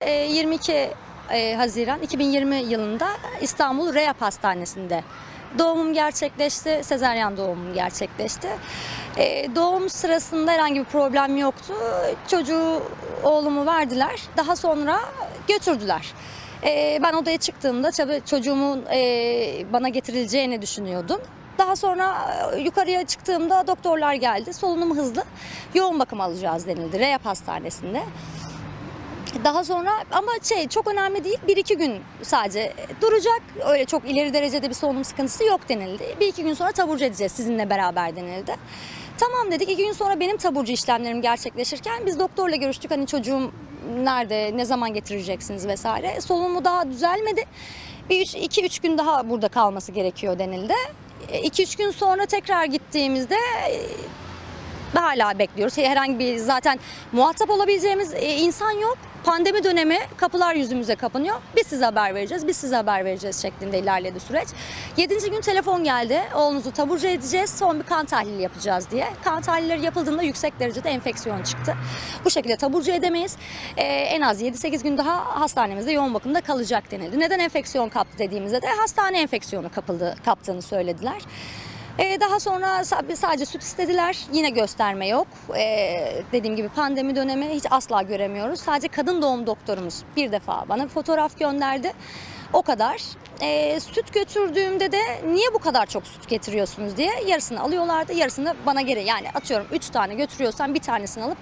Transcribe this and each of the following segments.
Ee, 22 e, Haziran 2020 yılında İstanbul Reyap Hastanesi'nde doğumum gerçekleşti. Sezaryen doğumum gerçekleşti. Ee, doğum sırasında herhangi bir problem yoktu. Çocuğu oğlumu verdiler. Daha sonra götürdüler. Ee, ben odaya çıktığımda tabii çocuğumun e, bana getirileceğini düşünüyordum. Daha sonra e, yukarıya çıktığımda doktorlar geldi. Solunum hızlı. Yoğun bakım alacağız denildi Reyap Hastanesi'nde. Daha sonra ama şey çok önemli değil. Bir iki gün sadece duracak. Öyle çok ileri derecede bir solunum sıkıntısı yok denildi. Bir iki gün sonra taburcu edeceğiz sizinle beraber denildi. Tamam dedik. İki gün sonra benim taburcu işlemlerim gerçekleşirken biz doktorla görüştük. Hani çocuğum nerede, ne zaman getireceksiniz vesaire. Solunumu daha düzelmedi. Bir üç, iki üç gün daha burada kalması gerekiyor denildi. E, İki üç gün sonra tekrar gittiğimizde e, hala bekliyoruz. Herhangi bir zaten muhatap olabileceğimiz e, insan yok. Pandemi dönemi kapılar yüzümüze kapanıyor. Biz size haber vereceğiz, biz size haber vereceğiz şeklinde ilerledi süreç. Yedinci gün telefon geldi. Oğlunuzu taburcu edeceğiz, son bir kan tahlili yapacağız diye. Kan tahlilleri yapıldığında yüksek derecede enfeksiyon çıktı. Bu şekilde taburcu edemeyiz. E, en az 7-8 gün daha hastanemizde yoğun bakımda kalacak denildi. Neden enfeksiyon kaptı dediğimizde de hastane enfeksiyonu kapıldı, kaptığını söylediler. Ee, daha sonra sa- sadece süt istediler. Yine gösterme yok. Ee, dediğim gibi pandemi dönemi hiç asla göremiyoruz. Sadece kadın doğum doktorumuz bir defa bana fotoğraf gönderdi. O kadar. Ee, süt götürdüğümde de niye bu kadar çok süt getiriyorsunuz diye yarısını alıyorlardı. Yarısını bana geri yani atıyorum 3 tane götürüyorsam bir tanesini alıp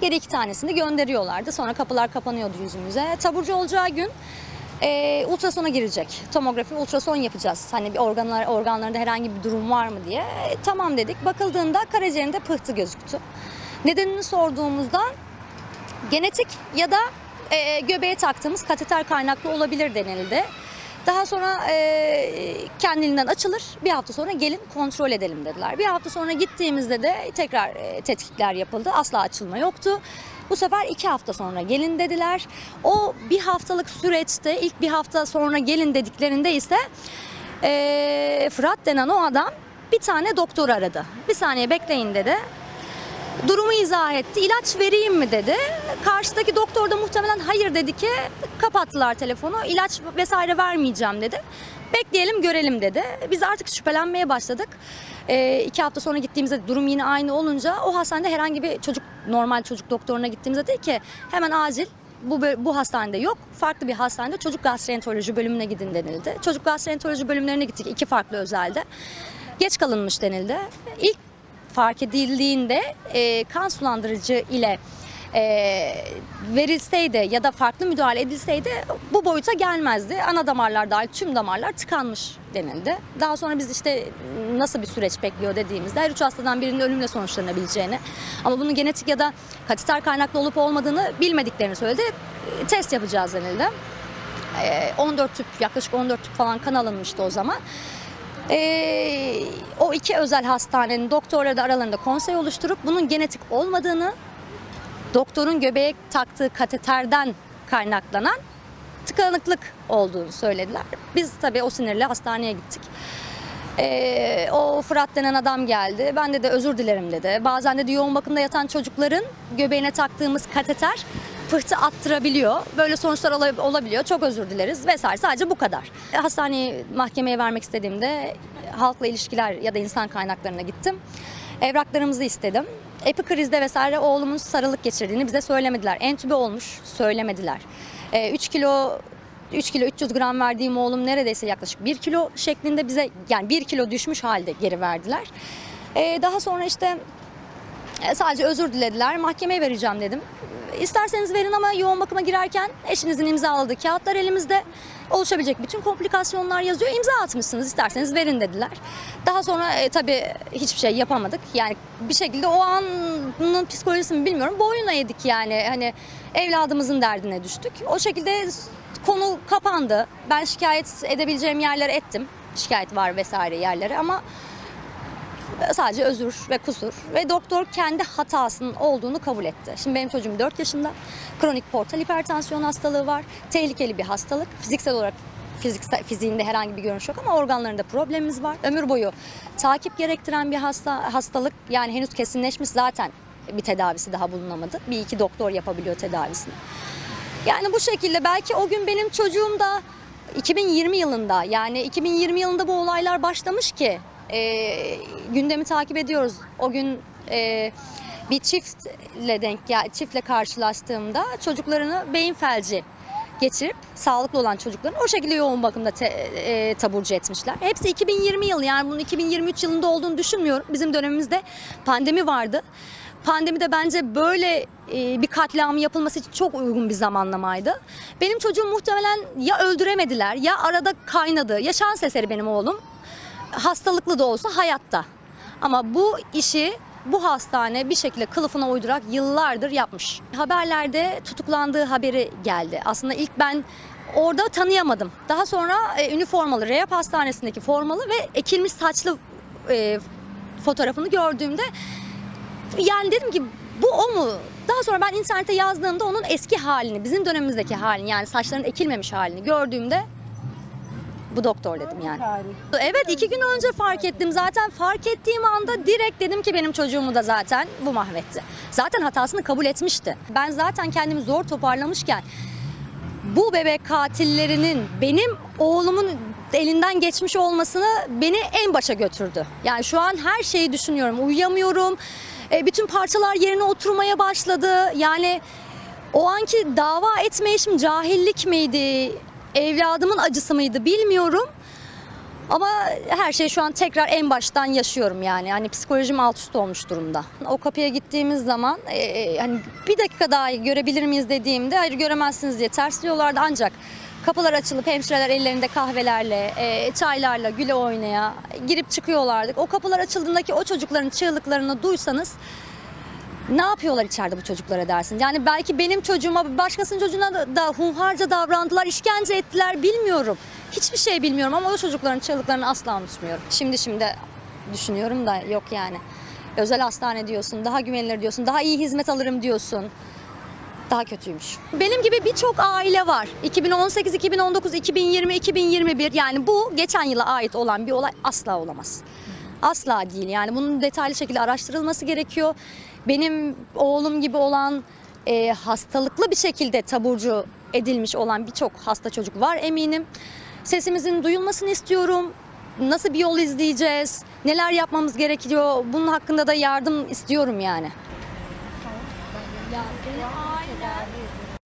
geri iki tanesini gönderiyorlardı. Sonra kapılar kapanıyordu yüzümüze. Taburcu olacağı gün e, ultrasona girecek. Tomografi, ultrason yapacağız. Hani bir organlar organlarında herhangi bir durum var mı diye. E, tamam dedik. Bakıldığında karaciğerinde pıhtı gözüktü. Nedenini sorduğumuzda genetik ya da e, göbeğe taktığımız kateter kaynaklı olabilir denildi. Daha sonra e, kendiliğinden açılır. Bir hafta sonra gelin kontrol edelim dediler. Bir hafta sonra gittiğimizde de tekrar e, tetkikler yapıldı. Asla açılma yoktu. Bu sefer iki hafta sonra gelin dediler. O bir haftalık süreçte ilk bir hafta sonra gelin dediklerinde ise e, Fırat denen o adam bir tane doktor aradı. Bir saniye bekleyin dedi. Durumu izah etti. İlaç vereyim mi dedi. Karşıdaki doktor da muhtemelen hayır dedi ki kapattılar telefonu. İlaç vesaire vermeyeceğim dedi. Bekleyelim görelim dedi. Biz artık şüphelenmeye başladık. Ee, iki hafta sonra gittiğimizde durum yine aynı olunca o hastanede herhangi bir çocuk normal çocuk doktoruna gittiğimizde dedi ki hemen acil bu, bu hastanede yok. Farklı bir hastanede çocuk gastroenteroloji bölümüne gidin denildi. Çocuk gastroenteroloji bölümlerine gittik iki farklı özelde. Geç kalınmış denildi. İlk fark edildiğinde e, kan sulandırıcı ile e, verilseydi ya da farklı müdahale edilseydi bu boyuta gelmezdi. Ana damarlar dahil tüm damarlar tıkanmış denildi. Daha sonra biz işte nasıl bir süreç bekliyor dediğimizde her üç hastadan birinin ölümle sonuçlanabileceğini ama bunun genetik ya da kateter kaynaklı olup olmadığını bilmediklerini söyledi. E, Test yapacağız denildi. E, 14 tüp yaklaşık 14 tüp falan kan alınmıştı o zaman. Ee, o iki özel hastanenin doktorları da aralarında konsey oluşturup bunun genetik olmadığını, doktorun göbeğe taktığı kateterden kaynaklanan tıkanıklık olduğunu söylediler. Biz tabii o sinirle hastaneye gittik. Ee, o Fırat denen adam geldi. Ben de de özür dilerim dedi. Bazen de yoğun bakımda yatan çocukların göbeğine taktığımız kateter pıhtı attırabiliyor. Böyle sonuçlar ola- olabiliyor. Çok özür dileriz vesaire. Sadece bu kadar. E, Hastaneyi mahkemeye vermek istediğimde halkla ilişkiler ya da insan kaynaklarına gittim. Evraklarımızı istedim. Epikrizde vesaire oğlumun sarılık geçirdiğini bize söylemediler. Entübe olmuş söylemediler. 3 kilo 3 kilo 300 gram verdiğim oğlum neredeyse yaklaşık 1 kilo şeklinde bize yani 1 kilo düşmüş halde geri verdiler. Ee, daha sonra işte e, sadece özür dilediler. Mahkemeye vereceğim dedim. İsterseniz verin ama yoğun bakıma girerken eşinizin imzaladığı kağıtlar elimizde. Oluşabilecek bütün komplikasyonlar yazıyor. İmza atmışsınız isterseniz verin dediler. Daha sonra e, tabii hiçbir şey yapamadık. Yani bir şekilde o anın psikolojisini bilmiyorum. Boyuna yedik yani. Hani evladımızın derdine düştük. O şekilde konu kapandı. Ben şikayet edebileceğim yerlere ettim. Şikayet var vesaire yerlere ama sadece özür ve kusur ve doktor kendi hatasının olduğunu kabul etti. Şimdi benim çocuğum 4 yaşında. Kronik portal hipertansiyon hastalığı var. Tehlikeli bir hastalık. Fiziksel olarak fiziksel, fiziğinde herhangi bir görünüş yok ama organlarında problemimiz var. Ömür boyu takip gerektiren bir hasta hastalık. Yani henüz kesinleşmiş zaten bir tedavisi daha bulunamadı. Bir iki doktor yapabiliyor tedavisini. Yani bu şekilde belki o gün benim çocuğum da 2020 yılında yani 2020 yılında bu olaylar başlamış ki e, gündemi takip ediyoruz. O gün e, bir çiftle denk gel çiftle karşılaştığımda çocuklarını beyin felci geçirip sağlıklı olan çocukların o şekilde yoğun bakımda te- e, taburcu etmişler. Hepsi 2020 yılı yani bunun 2023 yılında olduğunu düşünmüyorum. Bizim dönemimizde pandemi vardı. Pandemide bence böyle e, bir katliamın yapılması için çok uygun bir zamanlamaydı. Benim çocuğum muhtemelen ya öldüremediler ya arada kaynadı. Ya şans eseri benim oğlum. Hastalıklı da olsa hayatta. Ama bu işi bu hastane bir şekilde kılıfına uydurak yıllardır yapmış. Haberlerde tutuklandığı haberi geldi. Aslında ilk ben orada tanıyamadım. Daha sonra e, üniformalı Reyap Hastanesi'ndeki formalı ve ekilmiş saçlı e, fotoğrafını gördüğümde yani dedim ki bu o mu? Daha sonra ben internete yazdığımda onun eski halini, bizim dönemimizdeki halini yani saçların ekilmemiş halini gördüğümde bu doktor dedim yani. Evet iki gün önce fark ettim. Zaten fark ettiğim anda direkt dedim ki benim çocuğumu da zaten bu mahvetti. Zaten hatasını kabul etmişti. Ben zaten kendimi zor toparlamışken bu bebek katillerinin benim oğlumun elinden geçmiş olmasını beni en başa götürdü. Yani şu an her şeyi düşünüyorum. Uyuyamıyorum. E, bütün parçalar yerine oturmaya başladı. Yani o anki dava etme işim cahillik miydi? Evladımın acısı mıydı bilmiyorum. Ama her şeyi şu an tekrar en baştan yaşıyorum yani. Hani psikolojim alt üst olmuş durumda. O kapıya gittiğimiz zaman e, e, hani bir dakika daha görebilir miyiz dediğimde hayır göremezsiniz diye tersliyorlardı ancak kapılar açılıp hemşireler ellerinde kahvelerle, e, çaylarla güle oynaya girip çıkıyorlardı. O kapılar açıldığındaki o çocukların çığlıklarını duysanız ne yapıyorlar içeride bu çocuklara dersin. Yani belki benim çocuğuma başkasının çocuğuna da hunharca davrandılar, işkence ettiler bilmiyorum. Hiçbir şey bilmiyorum ama o çocukların çığlıklarını asla unutmuyorum. Şimdi şimdi düşünüyorum da yok yani. Özel hastane diyorsun, daha güvenilir diyorsun, daha iyi hizmet alırım diyorsun. Daha kötüymüş. Benim gibi birçok aile var. 2018, 2019, 2020, 2021 yani bu geçen yıla ait olan bir olay asla olamaz. Asla değil yani bunun detaylı şekilde araştırılması gerekiyor. Benim oğlum gibi olan e, hastalıklı bir şekilde taburcu edilmiş olan birçok hasta çocuk var eminim. Sesimizin duyulmasını istiyorum. Nasıl bir yol izleyeceğiz? Neler yapmamız gerekiyor? Bunun hakkında da yardım istiyorum yani. Ya benim ailem